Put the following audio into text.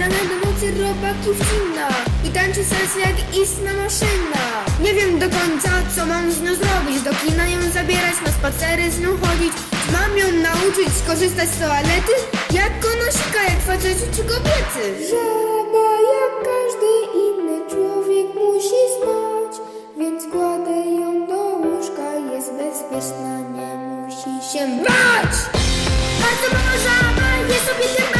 się robaki wcina I tańczy salsę jak istna maszyna. Nie wiem do końca co mam z nią zrobić. Do kina ją zabierać, na spacery z nią chodzić. Czy Mam ją nauczyć skorzystać z toalety? Jak konosika, jak faceci czy kobiety. Żaba jak każdy inny człowiek musi spać Więc kładę ją do łóżka, jest bezpieczna, nie musi się bać. Bardzo mała żaba jest obietna